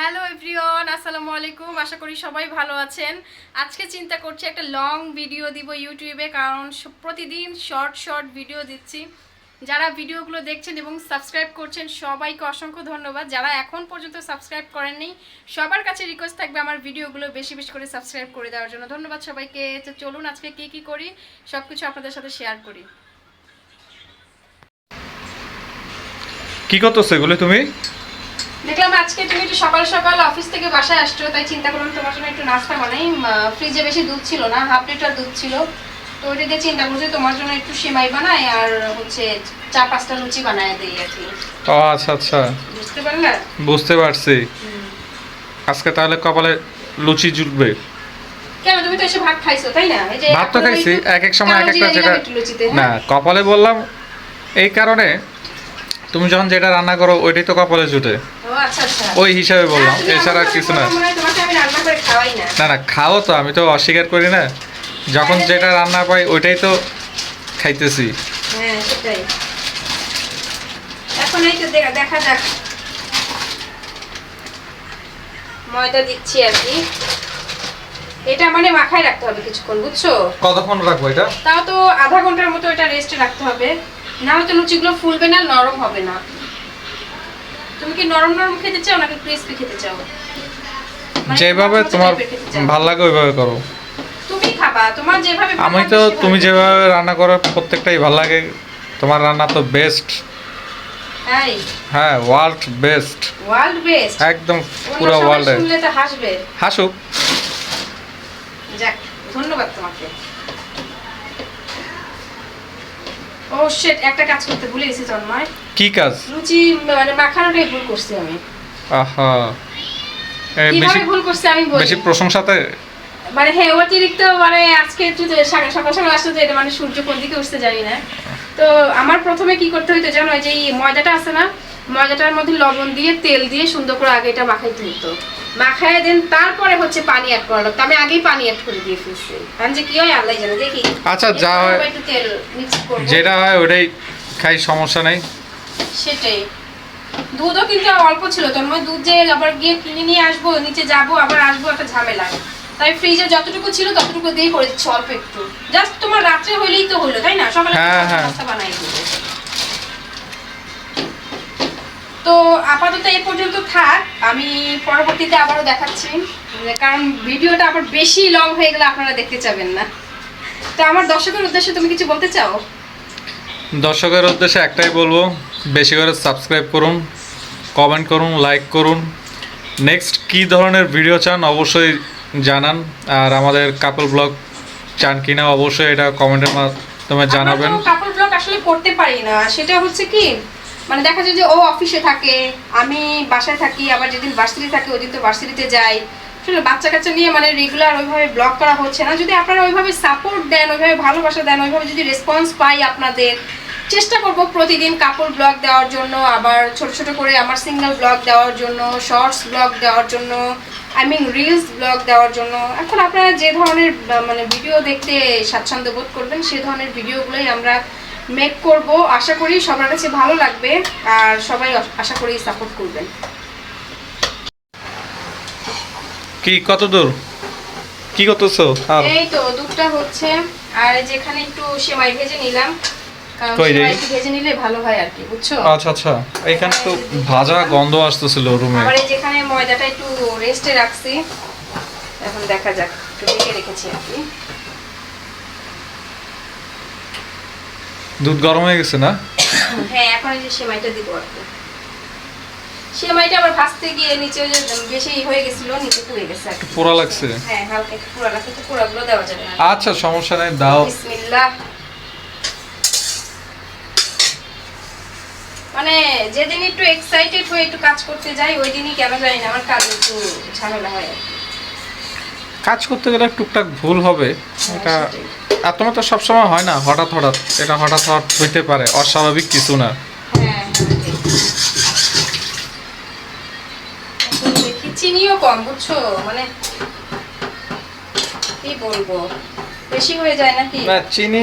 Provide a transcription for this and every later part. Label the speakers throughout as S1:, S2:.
S1: Hello everyone আসসালামু আলাইকুম আশা করি সবাই ভালো আছেন। আজকে চিন্তা করছি একটা লং ভিডিও দিব ইউটিউবে কারণ প্রতিদিন শর্ট শর্ট ভিডিও দিচ্ছি। যারা ভিডিওগুলো দেখছেন এবং সাবস্ক্রাইব করছেন, সবাইকে অসংখ্য ধন্যবাদ। যারা এখন পর্যন্ত সাবস্ক্রাইব করেননি, সবার কাছে রিকোয়েস্ট থাকবে আমার ভিডিওগুলো বেশি বেশি করে সাবস্ক্রাইব করে দেওয়ার জন্য। ধন্যবাদ সবাইকে। চলুন আজকে কী কী করি সব কিছু আপনাদের সাথে শেয়ার করি।
S2: কি করতেছো এগুলো তুমি?
S1: দেখলাম আজকে তুমি একটু সকাল সকাল অফিস থেকে বাসায় আসছো তাই চিন্তা করলাম তোমার জন্য একটু নাস্তা বানাই। ফ্রিজে বেশি দুধ ছিল না হাফ লিটার দুধ ছিল। তো ওইটা দিয়ে চিন্তা করছি তোমার জন্য একটু সেমাই বানাই আর হচ্ছে চার পাঁচটা লুচি বানায় দিই আর কি।
S2: ও আচ্ছা আচ্ছা।
S1: বুঝতে পারলে?
S2: বুঝতে পারছি। আজকে তাহলে কপালে লুচি জুটবে।
S1: কেন তুমি তো এসে ভাত খাইছো তাই না? এই যে
S2: ভাত তো খাইছি এক এক সময় এক একটা যেটা
S1: দিলাম একটু লুচিতে,
S2: না? কপালে বললাম এই কারণে তুমি যখন যেটা রান্না করো ওইটাই তো কপালে জুটে। ওই হিসাবে বললাম এছাড়া কিছু না।
S1: না।
S2: না খাও তো আমি তো অস্বীকার করি না। যখন যেটা রান্না পাই ওইটাই তো খাইতেছি।
S1: হ্যাঁ এখন এই তো দেখা দেখা যাক। ময়দা দিচ্ছি আর কি। এটা মানে মাখায় রাখতে হবে কিছুক্ষণ বুঝছ?
S2: কতক্ষণ রাখব এটা?
S1: তাও তো আধা ঘণ্টার মতো এটা রেস্টে রাখতে হবে। না হলে তো লুচিগুলো ফুলবে না নরম হবে না। তুমি কি নরম নরম খেতে চাও নাকি ক্রিস্পি খেতে চাও? মানে
S2: যেভাবে তোমার? ভালো লাগে ওইভাবে করো।
S1: তুমি খাবা তোমার যেভাবে
S2: আমি তো তুমি যেভাবে রান্না করো প্রত্যেকটাই ভালো লাগে। তোমার রান্না তো বেস্ট
S1: তাই?
S2: হ্যাঁ ওয়ার্ল্ড বেস্ট
S1: ওয়ার্ল্ড বেস্ট
S2: একদম পুরো ওয়ার্ল্ডে
S1: শুনলে তো হাসবে।
S2: হাসুক।
S1: যাক ধন্যবাদ তোমাকে। ও শিট একটা কাজ করতে ভুলে গেছি তন্ময়
S2: কি কাজ?
S1: লুচি মানে মাখানোটাই ভুল করছি আমি।
S2: আহা। বেশি
S1: ভুল করছি আমি
S2: বেশি প্রশংসাতে
S1: মানে হ্যাঁ অতিরিক্ত মানে আজকে একটু সকাল সকাল আসতে এটা মানে সূর্য কোন দিকে উঠতে জানি না। তো আমার প্রথমে কি করতে হইতো জানো যে এই ময়দাটা আছে না ময়দাটার মধ্যে লবণ দিয়ে তেল দিয়ে সুন্দর করে আগে এটা মাখাইতে হতো মাখায় দেন তারপরে হচ্ছে পানি অ্যাড করা লাগতো আমি আগেই পানি অ্যাড করে দিয়ে ফেলছি। কারণ যে কি হয় আল্লাহ জানে। দেখি।
S2: আচ্ছা, যা হয়-
S1: একটু তেল মিক্স করব।
S2: যেটা হয় ওটাই খাই সমস্যা নেই।
S1: সেটাই। দুধও কিন্তু অল্প ছিল তোর মধ্যে দুধ যে আবার গিয়ে কিনে নিয়ে আসব নিচে যাব আবার আসব একটা ঝামেলা। তাই ফ্রিজে যতটুকু ছিল ততটুকু দিয়ে করে দিচ্ছি অল্প একটু। জাস্ট তোমার রাত্রে হইলেই তো হলো তাই না? সকালে
S2: হ্যাঁ, হ্যাঁ।
S1: নাস্তা বানাই। তো আপাতত এই পর্যন্ত থাক। আমি পরবর্তীতে আবারও দেখাচ্ছি। কারণ ভিডিওটা আবার বেশি লং হয়ে গেলে আপনারা দেখতে চাবেন না। তো আমার দর্শকের উদ্দেশ্যে তুমি কিছু বলতে চাও?
S2: দর্শকের উদ্দেশ্যে একটাই বলব বেশি করে সাবস্ক্রাইব করুন কমেন্ট করুন লাইক করুন। নেক্সট কী ধরনের ভিডিও চান অবশ্যই জানান। আর আমাদের কাপল ব্লগ চান কিনা অবশ্যই এটা কমেন্টের মাধ্যমে জানাবেন।
S1: কাপড় ব্লগ আসলে করতে পারি না। সেটা হচ্ছে কি মানে দেখা যায় যে ও অফিসে থাকে, আমি বাসায় থাকি, আবার যেদিন ভার্সিটি থাকে ওই দিন তো ভার্সিটিতে যাই। আসলে বাচ্চা কাচ্চা নিয়ে মানে রেগুলার ওইভাবে ব্লগ করা হচ্ছে না। যদি আপনারা ওইভাবে সাপোর্ট দেন, ওইভাবে ভালোবাসা দেন, ওইভাবে যদি রেসপন্স পাই আপনাদের, চেষ্টা করব প্রতিদিন কাপড় ব্লগ দেওয়ার জন্য, আবার ছোট ছোট করে আমার সিঙ্গেল ব্লগ দেওয়ার জন্য শর্টস ব্লগ দেওয়ার জন্য আই মিন রিলস ব্লগ দেওয়ার জন্য। এখন আপনারা যে ধরনের মানে ভিডিও দেখতে স্বাচ্ছন্দ্য বোধ করবেন, সে ধরনের ভিডিওগুলোই আমরা মেক করব। আশা করি সবার কাছে ভালো লাগবে আর সবাই আশা করি সাপোর্ট করবেন।
S2: কি কত দূর? কি করতেছো?
S1: এই তো দুধটা হচ্ছে। আর এই যেখানে একটু সেমাই ভেজে নিলাম। কারণ সেমাই ভেজে নিলে ভালো হয় আর কি বুঝছ?
S2: আচ্ছা আচ্ছা। এখানে তো ভাজা গন্ধ আসতেছিল রুমে।
S1: আবার যেখানে ময়দাটা একটু রেস্টে রাখছি। এখন দেখা যাক একটু রেখেছি আর কি।
S2: দুধ গরম হয়ে গেছে না?
S1: হ্যাঁ এখন এই যে সেমাইটা দিব সেমাইটা আবার ভাজতে গিয়ে নিচে ওই যে বেশি হয়ে গেছিল নিচে পুড়ে গেছে কি।
S2: পোড়া লাগছে?
S1: হ্যাঁ হালকা একটু পুরা লাগছে তো পুরাগুলো দেওয়া যাবে না।
S2: আচ্ছা সমস্যা নেই দাও।
S1: বিসমিল্লাহ। মানে যেদিন একটু এক্সাইটেড হয়ে একটু কাজ করতে যাই ওই দিনই কেন জানি না আমার কাজ একটু ঝামেলা হয়
S2: কাজ করতে গেলে টুকটাক ভুল হবে। এটা তোমার তো সবসময় হয় না হঠাৎ হঠাৎ। এটা হঠাৎ হঠাৎ হইতে পারে অস্বাভাবিক কিছু না।
S1: চিনিও কম বুঝছ? মানে কি বলব? বেশি হয়ে যায় নাকি?
S2: না চিনি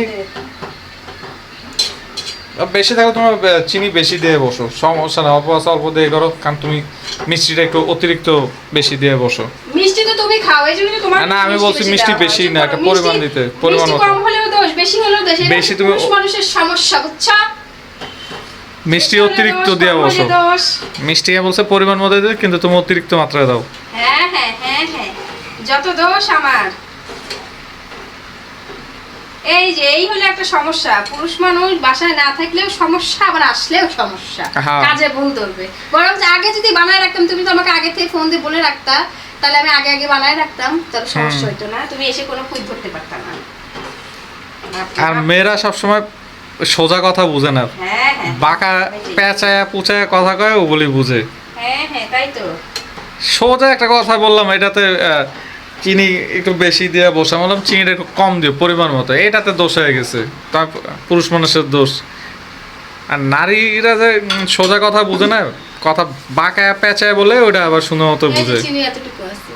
S2: বেশি থাকলে তোমার চিনি বেশি দিয়ে বসো সমস্যা না অল্প আছে অল্প দিয়ে করো কারণ তুমি মিষ্টিটা একটু অতিরিক্ত বেশি দিয়ে বসো।
S1: মিষ্টি তো তুমি খাও এই জন্য তোমার
S2: না, আমি বলছি মিষ্টি বেশি না, একটা পরিমাণ দিতে, পরিমাণ
S1: মিষ্টি কম হলেও দোষ বেশি হলেও দোষ
S2: বেশি তুমি-
S1: মানুষের সমস্যা বুঝছ?
S2: মিষ্টি অতিরিক্ত
S1: হলে
S2: বসো। মিষ্টি বলছে পরিমাণ মতো দিয়ে কিন্তু তুমি অতিরিক্ত মাত্রায় দাও।
S1: হ্যাঁ হ্যাঁ হ্যাঁ হ্যাঁ। যত দোষ আমার। এই যে এই হলো একটা সমস্যা। পুরুষ মানুষ বাসায় না থাকলেও সমস্যা আবার আসলেও সমস্যা।
S2: হ্যাঁ।
S1: কাজে ভুল ধরবে। বরং আগে যদি বানায় রাখতাম তুমি তো আমাকে আগে থেকে ফোন দিয়ে বলে রাখতা। তাহলে আমি আগে আগে বানায় রাখতাম তাহলে সমস্যা। হইতো না। তুমি এসে কোনো কুইট ধরতে পারতাম না।
S2: আর মেয়েরা সবসময় সোজা কথা বুঝে না।
S1: হ্যাঁ হ্যাঁ।
S2: বাঁকা পেঁচায়া পুচায়া কথা কয় ও বলি বুঝে।
S1: হ্যাঁ হ্যাঁ তাই তো।
S2: সোজা একটা কথা বললাম এটাতে চিনি একটু বেশি দিয়ে বসে বললাম চিনিটা একটু কম দিও পরিমাণ মতো। এটাতে দোষ হয়ে গেছে। তার পুরুষ মানুষের দোষ। আর নারীরা যে সোজা কথা বুঝে না কথা বাঁকায়া পেঁচায় বলে ওটা আবার সুন্দর মতো বুঝে।
S1: চিনি এতটুকু আছে।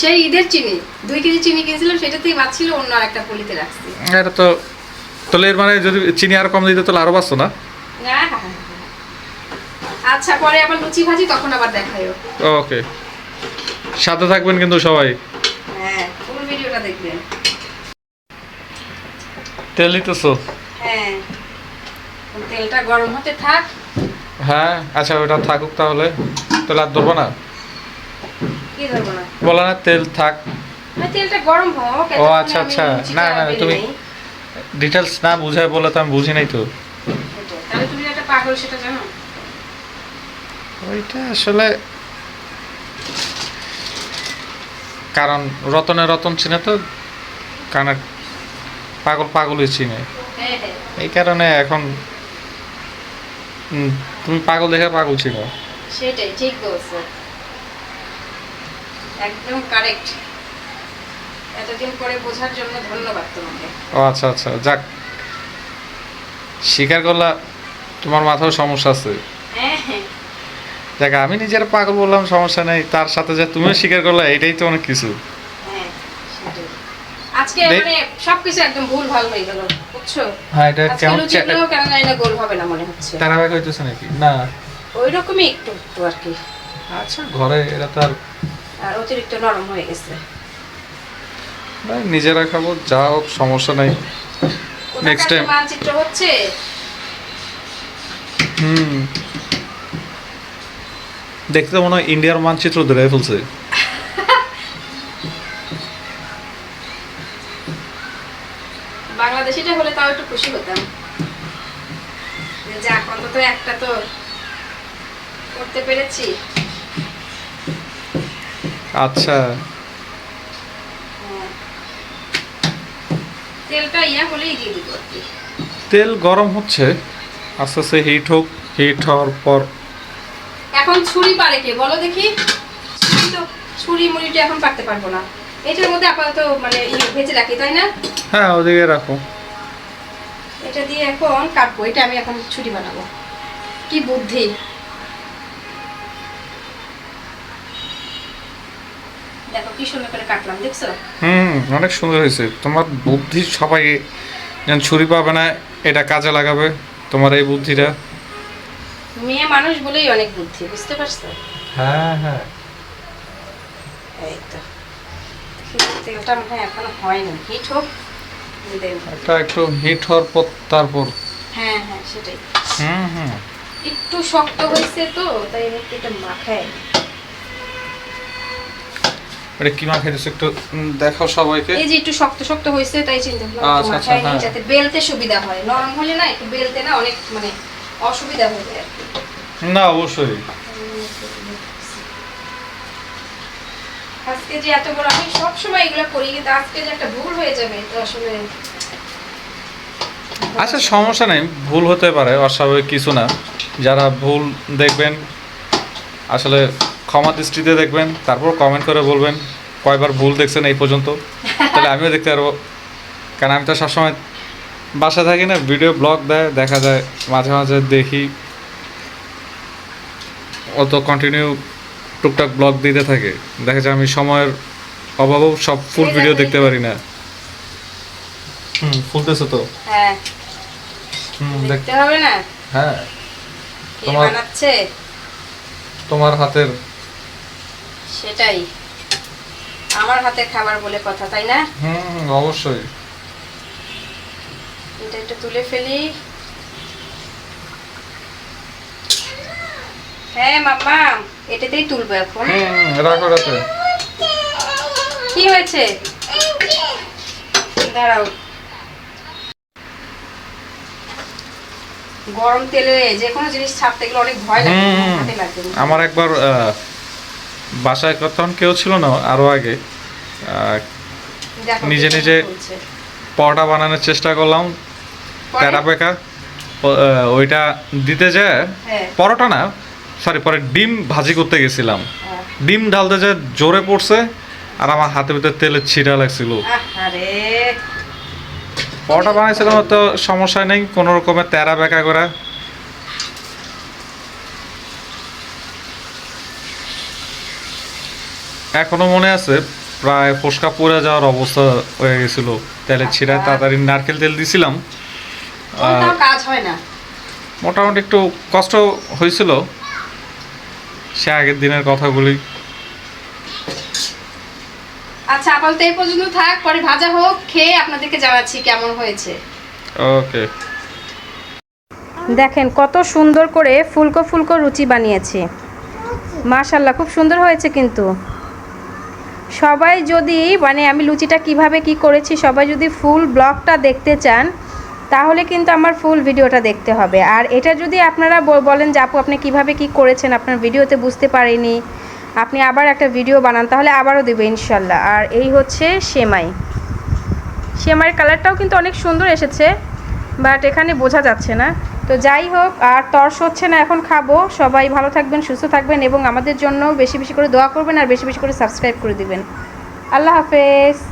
S1: সেই ঈদের চিনি দুই কেজি চিনি কিনেছিলাম বাঁচছিল অন্য পলিতে রাখছি।
S2: এটা তো তাহলে এর মানে যদি চিনি আর কম দিতে তাহলে আরও বাঁচতো না?
S1: হ্যাঁ, হ্যাঁ, হ্যাঁ। আচ্ছা পরে আবার লুচি ভাজি তখন আবার
S2: ওকে। সাথে থাকবেন কিন্তু সবাই।
S1: হ্যাঁ পুরো ভিডিওটা দেখবেন।
S2: তেল দিতেছো?
S1: হ্যাঁ। তেলটা গরম হতে থাক।
S2: হ্যাঁ আচ্ছা ওটা থাকুক তাহলে। তাহলে আর ধরবো না?
S1: কি ধরবো না?
S2: বলা না তেল থাক।
S1: না, তেলটা গরম হোক
S2: ও, আচ্ছা, আচ্ছা। না, না, তুমি-। ডিটেলস না বুঝায় বলে তো আমি বুঝি নাই তো
S1: তাহলে তুমি একটা পাগল সেটা জানো?
S2: ওইটা আসলে কারণ রতনে রতন চিনে তো কারণ পাগল পাগলই চিনে।
S1: হ্যাঁ হ্যাঁ।
S2: এই কারণে এখন তুমি পাগল দেখে পাগল ছিল।
S1: সেটাই ঠিক বলছো। একদম কারেক্ট এতদিন করে বোঝার জন্য ধন্যবাদ তোমাকে।
S2: ও আচ্ছা আচ্ছা যাক। স্বীকার করলা তোমার মাথাও সমস্যা আছে।
S1: হ্যাঁ হ্যাঁ।
S2: যাক আমি নিজের পাগল বললাম সমস্যা নেই। তার সাথে যে তুমিও স্বীকার করলা এটাই তো অনেক কিছু।
S1: হ্যাঁ আজকে মানে সবকিছু একদম ভুল ভালো হয়ে গেল। বুঝছ
S2: হ্যাঁ এটা কেমন
S1: কেন জানি না গোল হবে না মনে হচ্ছে।
S2: হইতেছে নাকি? না।
S1: ওই রকমই একটু একটু আর কি।
S2: আচ্ছা ঘরে এটা তো আর
S1: অতিরিক্ত নরম হয়ে গেছে।
S2: না, নিজেরা খাব যা হোক সমস্যা নাই। time.
S1: যে মানচিত্র হচ্ছে?
S2: হুম। দেখতে মনে হয় ইন্ডিয়ার মানচিত্র ধরে ফেলছে।
S1: তাও একটু খুশি হতাম। যাক অন্তত একটা তো করতে পেরেছি।
S2: আচ্ছা।
S1: তেলটা ইয়া হলেই দিয়ে দিব
S2: তেল গরম হচ্ছে আস্তে আস্তে হিট হোক হিট হওয়ার পর।
S1: এখন ছুরি পারে কে? বলো দেখি। ছুরি তো ছুরি মুড়িটা এখন পারতে পারব না। এটার মধ্যে আপাতত মানে ইয়ে ভেজে রাখি তাই না?
S2: হ্যাঁ ওদিকে রাখো।
S1: এটা দিয়ে এখন কাটবো এটা আমি এখন ছুরি বানাবো। কি বুদ্ধি। দেখো কি সুন্দর করে কাটলাম দেখছ?
S2: হুম অনেক সুন্দর হয়েছে। তোমার বুদ্ধি সবাই যেন ছুরি পাবে না এটা কাজে লাগাবে তোমার এই বুদ্ধিটা।
S1: মেয়ে মানুষ বলেই অনেক বুদ্ধি বুঝতে পারছ?
S2: হ্যাঁ হ্যাঁ।
S1: এই তো। তেলটা মনে হয় এখনও হয়নি। হিট হোক। দেন।
S2: একটা হিট হওয়ার পর তারপর।
S1: হ্যাঁ হ্যাঁ সেটাই।
S2: হুম হুম।
S1: একটু শক্ত হয়েছে তো তাই একটু এটা মাখাই।
S2: এটা কি মাখাই দিচ্ছে একটু দেখাও সবাইকে।
S1: এই যে একটু শক্ত শক্ত হয়েছে তাই চিন্তা করলাম
S2: আচ্ছা, আচ্ছা,
S1: মাখাই
S2: হ্যাঁ।
S1: যাতে বেলতে সুবিধা হয়। নরম হলে না একটু বেলতে না অনেক মানে অসুবিধা হয়ে যায় আর কি।
S2: না অবশ্যই।
S1: আজকে যে এত বড়, আমি সবসময় এগুলো করি, কিন্তু আজকে যে একটা ভুল হয়ে যাবে তো আসলে
S2: আচ্ছা সমস্যা নেই, ভুল হতে পারে, অস্বাভাবিক কিছু না। যারা ভুল দেখবেন, আসলে ক্ষমা দৃষ্টিতে দেখবেন, তারপর কমেন্ট করে বলবেন, কয়বার ভুল দেখছেন এই পর্যন্ত। তাহলে আমিও দেখতে পারব। কারণ আমি তো সবসময় বাসা থাকি না ভিডিও ব্লগ দেয়, দেখা যায়, মাঝে মাঝে দেখি। অত কন্টিনিউ টুকটাক ব্লগ দিতে থাকে। দেখা যায় আমি সময়ের অভাবেও সব ফুল ভিডিও দেখতে পারি না। হুম ফুলতেছে তো।
S1: হ্যাঁ।
S2: হুম,
S1: দেখতে হবে না?
S2: হ্যাঁ। তোমার-
S1: বানাচ্ছে?
S2: তোমার হাতের
S1: সেটাই। আমার হাতে খাবার বলে কথা তাই না?
S2: হুম অবশ্যই।
S1: এটা একটু তুলে ফেলি। হ্যাঁ মাম্মা এটাতেই তুলবো এখন।
S2: হুম রাখো রাখো।
S1: কি হয়েছে? দাঁড়াও। গরম তেলে যে কোনো জিনিস ছাড়তে গেলে অনেক ভয় লাগে
S2: হুম।
S1: হাতে লাগবে
S2: আমার একবার বাসায় তখন কেউ ছিল না আরও আগে। নিজে নিজে-। পরোটা বানানোর চেষ্টা করলাম? প্যারা পেকা ওইটা দিতে যায়
S1: হ্যাঁ।
S2: পরোটা না সরি পরে ডিম ভাজি করতে গেছিলাম। ডিম ঢালতে যে জোরে পড়ছে আর আমার হাতের ভিতরে তেলের ছিটা লাগছিল।
S1: আরে
S2: পরোটা বানাইছিলাম তো সমস্যা নেই কোনো রকমের তেরা বেকা করা। এখনও মনে আছে প্রায় ফোসকা পড়ে যাওয়ার অবস্থা হয়ে গেছিল। তেলের ছিটায় তাড়াতাড়ি নারকেল তেল দিছিলাম।
S1: কাজ হয় না।
S2: মোটামুটি একটু কষ্ট হয়েছিল। সে আগের দিনের কথাগুলি
S1: আচ্ছা আপাতত এই পর্যন্ত থাক পরে ভাজা হোক খেয়ে আপনাদেরকে জানাচ্ছি কেমন হয়েছে।
S2: ওকে।
S1: দেখেন কত সুন্দর করে ফুলকো ফুলকো রুচি বানিয়েছি। মাশাল্লাহ খুব সুন্দর হয়েছে কিন্তু। সবাই যদি মানে আমি লুচিটা কীভাবে কি করেছি সবাই যদি ফুল ব্লগটা দেখতে চান তাহলে কিন্তু আমার ফুল ভিডিওটা দেখতে হবে। আর এটা যদি আপনারা বলেন যে, আপু, আপনি কীভাবে কি করেছেন? আপনার ভিডিওতে বুঝতে পারিনি। আপনি আবার একটা ভিডিও বানান, তাহলে আবারও দেবে ইনশাল্লাহ। আর এই হচ্ছে সেমাই। সেমাইয়ের কালারটাও কিন্তু অনেক সুন্দর এসেছে বাট এখানে বোঝা যাচ্ছে না। তো যাই হোক, আর তর্স হচ্ছে না, এখন খাব। সবাই ভালো থাকবেন, সুস্থ থাকবেন এবং আমাদের জন্য বেশি বেশি করে দোয়া করবেন আর বেশি বেশি করে সাবস্ক্রাইব করে দিবেন। আল্লাহ হাফেজ।